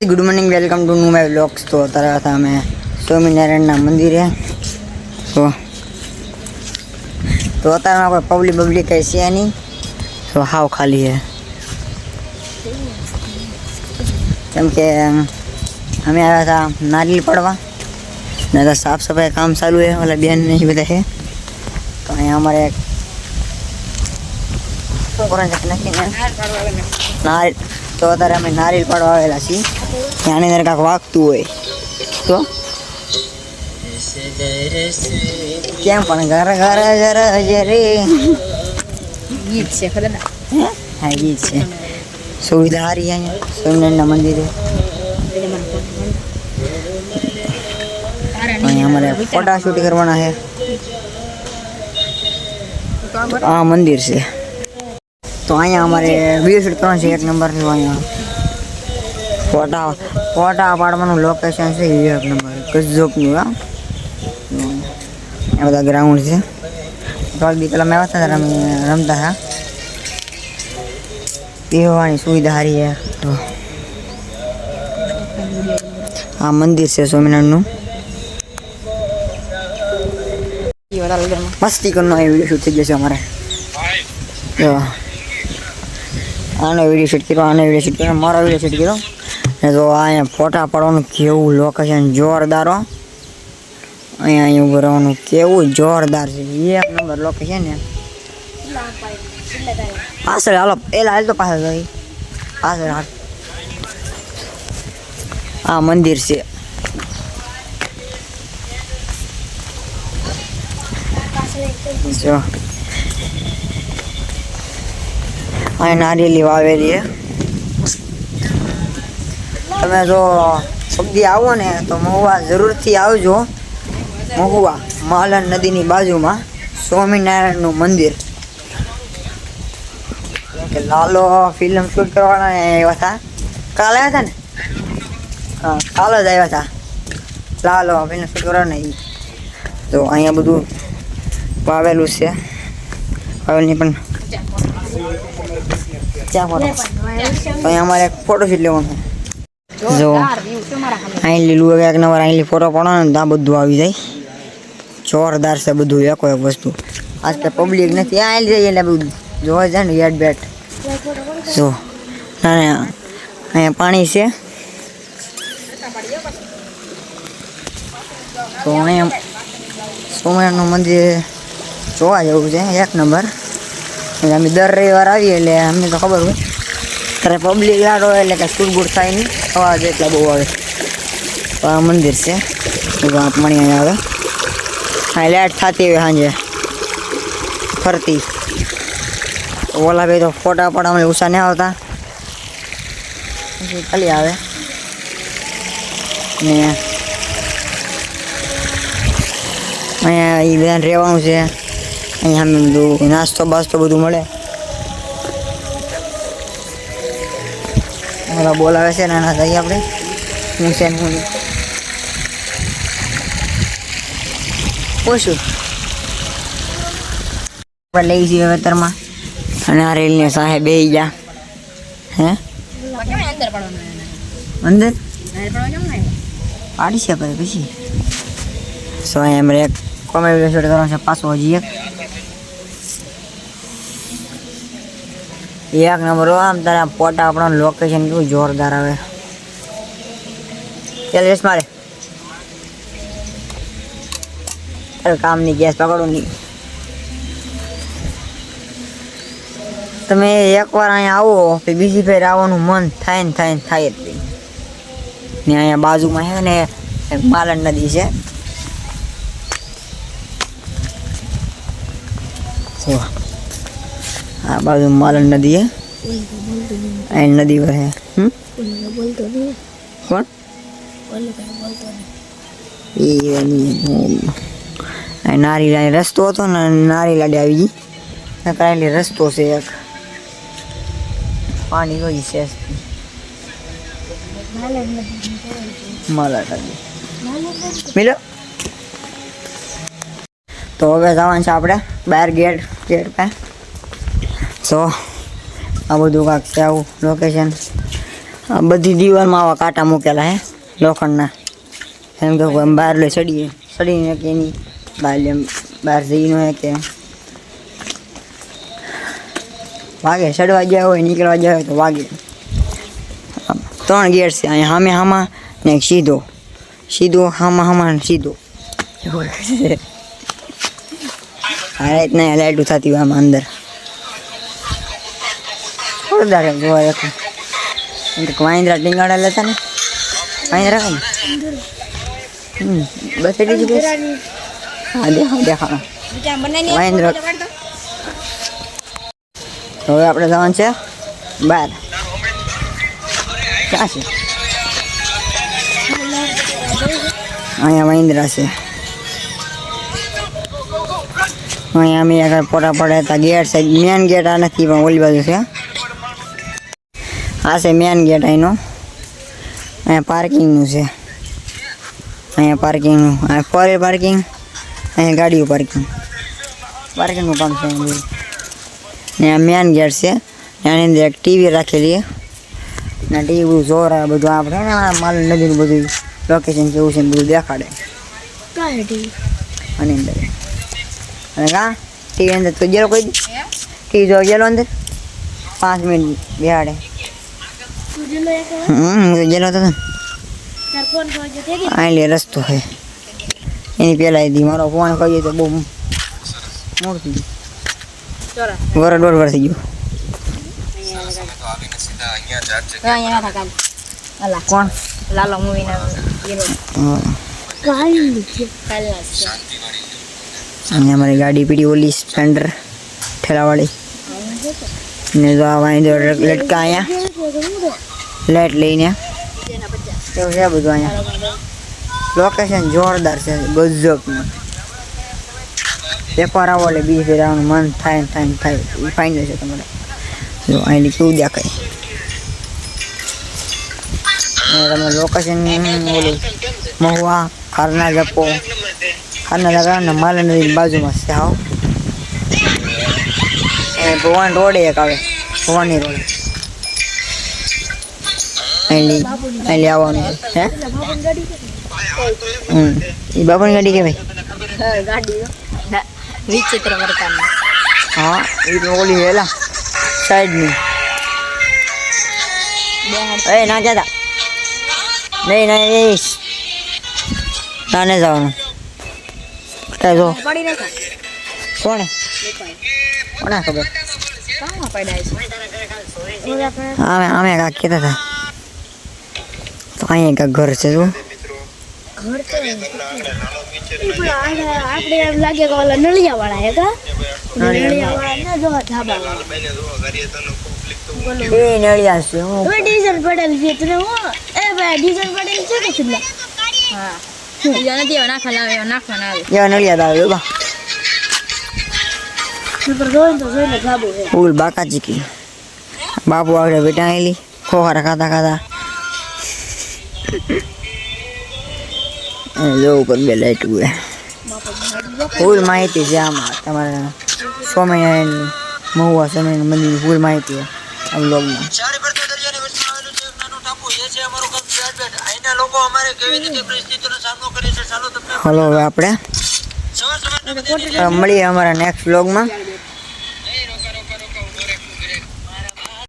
Good morning welcome to new my vlogs તો અત્યારે હતા અમે સ્વામિનારાયણના મંદિરે તો તો અત્યારમાં કોઈ પબ્લિક બબ્લિક કંઈ છે નહીં તો હાવ ખાલી છે કેમ કે અમે આવ્યા હતા નારિયેલ પડવા ને તો સાફ સફાઈ કામ ચાલુ છે ઓલા બેન ને એ બધા છે તો અહીંયા અમારે એક શું કરવાનું છે નક્કી ને નારિયેલ તો અત્યારે અમે નારિયેલ પાડવા આવેલા છીએ. ત્યાંની અંદર કાંક વાગતું હોય. તો? કેમ પણ ઘર ઘર ઘર જરે ગીત છે ખબર ને? હા? ગીત છે. સુવિધા સારી અહીંયા સ્વામિનારાયણના મંદિરે. અહીંયા અમારે ફોટા શૂટ કરવાના છે. આ મંદિર છે. તો અહીંયા અમારે વીડિયો ત્રણ છે, એક નંબર છે અહીંયા. ફોટા ફોટા પાડવાનું લોકેશન છે એક નંબર. કઝોકનું હા. આ બધા ગ્રાઉન્ડ છે. થોડીક દી પહેલાં મેં આવ્યા હતા રમી રમતા હતા. પીવાની સુવિધા સારી છે. તો આ મંદિર છે સ્વામિનારાયણનું. મસ્તી કરનો એ વીડિયો શૂટ થઈ ગયો છે અમારે. આનો વીડિયો શૂટ કર્યો, આનો વીડિયો શૂટ કર્યો, મારો વીડિયો શૂટ કર્યો. ને તો અહીંયા ફોટા પાડવાનું કેવું લોકેશન જોરદાર હો. અહીંયા અહીં ઊભું રહેવાનું કેવું જોરદાર છે. એક નંબર લોકેશન ને પાછળ હાલો, એલા, હાલ તો પાછળ ગઈ પાછળ હાલ. આ મંદિર છે. જો. અહીં નારિયેલી વાવેલી છે. તમે જો સબ્જી આવો ને તો મહુવા જરૂરથી આવજો. મહુવા માલન નદીની બાજુમાં સ્વામિનારાયણનું મંદિર. કે લાલો ફિલ્મ શૂટ કરવાના આવ્યા હતા. કાલે આવ્યા હતા ને? હા, કાલે જ આવ્યા હતા. લાલો ફિલ્મ શૂટ કરવાના એ તો અહીંયા બધું વાવેલું છે. વાવેલની પણ ક્યાં ફોટો તો અહીંયા અમારે એક ફોટોશૂટ લેવાનું જો અહીં લીલું એક નંબર અહીં ફોટો પડો ને ત્યાં બધું આવી જાય. જોરદાર છે બધું એકો એક વસ્તુ. આજ તો પબ્લિક નથી આ આવી જાય એટલે બધું જોવા જાય ને હેડ બેટ જો ના ના અહીંયા પાણી છે. તો અહીંયા સોમનાથનું મંદિર જોવા જેવું છે એક નંબર. અમે દર રવિવાર આવીએ એટલે અમને તો ખબર હોય. ત્યારે પબ્લિક લાડ એટલે કે સુરગુર થાય નહીં. અવાજ એટલા બહુ આવે. તો આ મંદિર છે. પાણી અહીંયા આવે. હા લાઇટ થતી હોય સાંજે. ફરતી. ઓલા ભાઈ તો ફોટા અમે ઉષા નહીં આવતા. ખાલી આવે. ને અહીંયા એ બેન રહેવાનું છે. અહીંયા બધું નાસ્તો બાસ્તો બધું મળે. ઓલા બોલાવે છે નાના જઈએ આપણે. હું છે હું આપણે લઈ જઈએ વેતરમાં અને આ રેલને સાહેબ બે ગયા. હે? અંદર? પાડી છે પછી. સો એમ એક કોમેડી શૂટ કરવાનો છે પાછો હજી એક. એક નંબર આમ તારા પોટ આપણો લોકેશન કેવું જોરદાર આવે. ચાલ રેસ મારે. ચાલ, કામની ગેસ પકડો નહીં. તમે એકવાર અહીંયા આવો, પછી બીજી ફેર આવવાનું મન થાય ને થાય ને થાય જ નહીં. ને અહીંયા બાજુમાં છે ને એક માલણ નદી છે. જો આ બાજુ માલણ નદી હે. અહીં નદી વહે હમ? કોણ? એ નારી રસ્તો હતો ને, નારી લાડી આવી ગઈ. કરાયેલી રસ્તો છે એક. પાણી કોઈ છે. મિલો. તો હવે જવાનું છે આપણે બહાર ગેટ ગેટ પાસે. સો આ બધું કાંક છે આવું લોકેશન આ બધી દીવાલમાં આવા કાંટા મૂકેલા હે, લોખંડના. એમ કે બહાર લઈ સડીએ. સડીને કે એની બહાર લે બહાર જઈને હે કે વાગે, સડવા ગયા હોય, નીકળવા ગયા હોય તો વાગે. ત્રણ ગેટ છે અહીંયા સામે હામાં ને સીધો. સીધો, હામાં હામાં સીધો. આ રીતના લાઈટો થતી હોય આમાં અંદર. તો વાંદરા ટીંગાડા લેતા ને. વાંદરા કઈ હમ બસ. એટલી જ હા દેખા દેખા મહેન્દ્ર. હવે આપણે જવાનું છે બાર. ક્યાં છે? અહીંયા મહિન્દ્રા છે. અહીંયા અમે આગળ પોટા પડે હતા. ગેટ છે. મેન ગેટ આ નથી, પણ ઓલી બાજુ છે. આ છે મેન ગેટ અહીંનો અહીંયા પાર્કિંગનું છે. અહીંયા પાર્કિંગનું અહીંયા ફોર પાર્કિંગ અહીંયા ગાડીઓ પાર્કિંગ પાર્કિંગનું કામ છે અહીં બધું. ને આ મેન ગેટ છે. ને આની અંદર એક ટીવી રાખેલી છે. ને ટીવી બધું જોર આવે બધું આપણે ને આ માલ નદીનું બધું લોકેશન કેવું છે ને બધું દેખાડે. આની અંદર. અને કા? ટીવી અંદર તો ગયેલો કોઈ? દી? ટીવી જો ગયેલો અંદર? પાંચ મિનિટ બિહાડે. હમ હું તો હતો લે રસ્તો છે એની પહેલાં દી મારો ફોન કહીએ તો બહુ મોડું થઈ ગયું વર દોઢ વર થઈ ગયું કોણ લાલો મૂવી ના અહીંયા અમારી ગાડી પીડી ઓલી સ્પ્લેન્ડર ઠેલાવાળી ને જો આ વાંધો લટકા અહીંયા લેટ લઈને. એવું છે બધું અહીંયા. લોકેશન જોરદાર છે. ગજબનું. એકવાર આવો એટલે બીજી ફેર આવવાનું મન થાય ને થાય ને થાય. ફાઇનલ છે તમારે. જો અહીં કેવું દેખાય તમે લોકેશન ઓલું મહુવા ખારના જપો ખારના જગા ને માલ બાજુમાં છે, આવો. એ ભગવાન રોડ એક આવે. ભવાની રોડ. અહીં અહીં આવવાનું હે? હમ. એ બાપાની ગાડી કહેવાય? હા, ગાડી વિચિત્ર પ્રકારની હા એ તો ઓલી વેલા સાઈડની. એ ના જતા. નહીં નહીં ના ને જવાનું. જો. કોણે? કોને ખબર આમે આમે કાંક કહેતા હતા તો અહીંયા કા ઘર છે શું આપણે એમ લાગે કે ઓલા નળિયા વાળા હે કા નળિયા વાળા ના જો ધાબા એ નળિયા છે હું હવે ડીઝલ પડેલ છે તને હું એ ભાઈ ડીઝલ પડેલ છે કે છેલ્લા હા બીજા નથી નાખવા લાવે હવે નાખવા ના આવે નળિયા આવે બા ફૂલ બાકા ચીકી બાપુ આવડે બેટા આવેલી ખાતા ખાતા જો ઉપર બે લાઈટ ઉડે ફૂલ માહિતી છે આમાં. તમારે સ્વામિનારાયણ મહુવા સ્વામિનારાયણ મંદિરની ફૂલ માહિતી આમ આ બ્લોગમાં ચારે પડતા દરિયાની વચમાં આવેલું છે એક નાનું ટાપુ. એ છે અમારું ગામ સિયારબેટ અહીંના લોકો અમારે કેવી રીતે પરિસ્થિતિનો સામનો કરે છે? ચાલો તમને હલો હવે આપણે મળીએ અમારા નેક્સ્ટ બ્લોગમાં